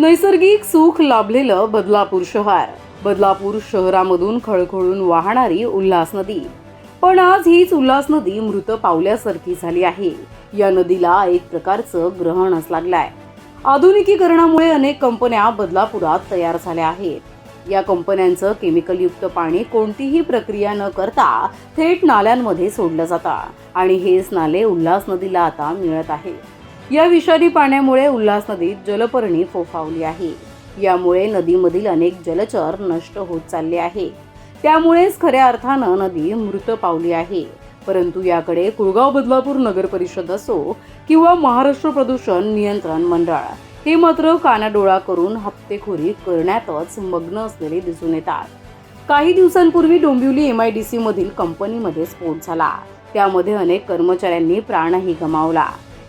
नैसर्गिक सुख लाभलेलं बदलापूर शहर. बदलापूर शहरामधून खळखळून वाहणारी उल्हास नदी. पण आज हीच उल्हास नदी मृत पावल्यासारखी झाली आहे. या नदीला एक प्रकारचं ग्रहणच लागलाय. आधुनिकीकरणामुळे अनेक कंपन्या बदलापुरात तयार झाल्या आहेत. या कंपन्यांचं केमिकलयुक्त पाणी कोणतीही प्रक्रिया न करता थेट नाल्यांमध्ये सोडलं जातं. आणि हेच नाले उल्हास नदीला आता मिळत आहे या विषारी पाण्यामुळे उल्हास नदीत जलपर्णी फोफावली आहे. यामुळे नदीमधील अनेक जलचर नष्ट होत चालले आहे. त्यामुळेच खऱ्या अर्थानं नदी मृत पावली आहे. परंतु याकडे कुळगाव बदलापूर नगर परिषद असो किंवा महाराष्ट्र प्रदूषण नियंत्रण मंडळ हे मात्र कानाडोळा करून हप्तेखोरी करण्यातच मग्न असलेले दिसून येतात. काही दिवसांपूर्वी Dombivli M I D C मधील कंपनीमध्ये स्फोट झाला. त्यामध्ये अनेक कर्मचाऱ्यांनी प्राणही गमावला.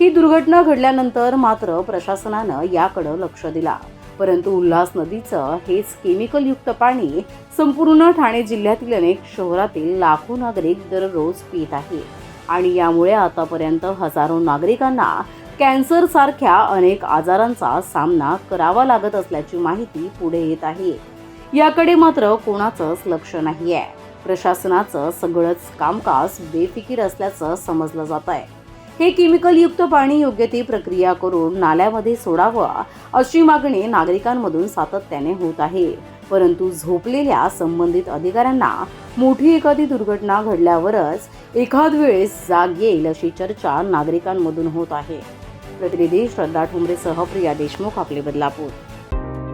ही दुर्घटना घडल्यानंतर मात्र प्रशासनानं याकडे लक्ष दिला. परंतु उल्हास नदीचं हेच केमिकलयुक्त पाणी संपूर्ण ठाणे जिल्ह्यातील अनेक शहरातील लाखो नागरिक दररोज पित आहे. आणि यामुळे आतापर्यंत हजारो नागरिकांना कॅन्सर सारख्या अनेक आजारांचा सामना करावा लागत असल्याची माहिती पुढे येत आहे. याकडे मात्र कोणाचंच लक्ष नाही आहे प्रशासनाचं सगळंच कामकाज बेफिकीर असल्याचं समजलं जात आहे हे केमिकलयुक्त पाणी योग्य ती प्रक्रिया करून नाल्यामध्ये सोडावं अशी मागणी नागरिकांमधून सातत्याने होत आहे. परंतु झोपलेल्या संबंधित अधिकाऱ्यांना मोठी एखादी दुर्घटना घडल्यावरच एखाद वेळेस जाग येईल अशी चर्चा नागरिकांमधून होत आहे. प्रतिनिधी श्रद्धा ठोंबरेसह प्रिया देशमुख आपले बदलापूर.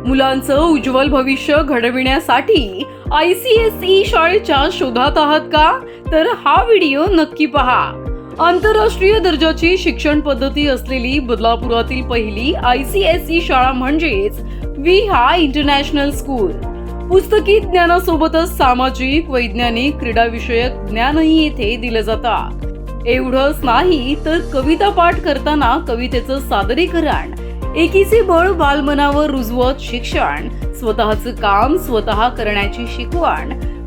मुलांचं उज्ज्वल भविष्य घडविण्यासाठी आय सी एस ई शाळेच्या शोधात आहात का? तर हा व्हिडिओ नक्की पहा. आंतरराष्ट्रीय दर्जाची शिक्षण पद्धती असलेली बदलापुरातील पहिली आय सी एस ई शाळा म्हणजेच विहा इंटरनॅशनल स्कूल. पुस्तकी ज्ञानासोबतच सामाजिक वैज्ञानिक क्रीडा विषयक ज्ञानही येथे दिलं जातं एवढंच नाही तर कविता पाठ करताना कवितेचं सादरीकरण एकीचे बळ बालमनावर रुजवत शिक्षण स्वतःचं काम स्वतः करण्याची शिकवण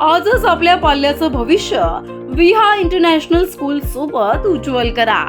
आजच आपल्या पाल्याचं भविष्य विहा इंटरनॅशनल स्कूल सोबत उज्ज्वल करा.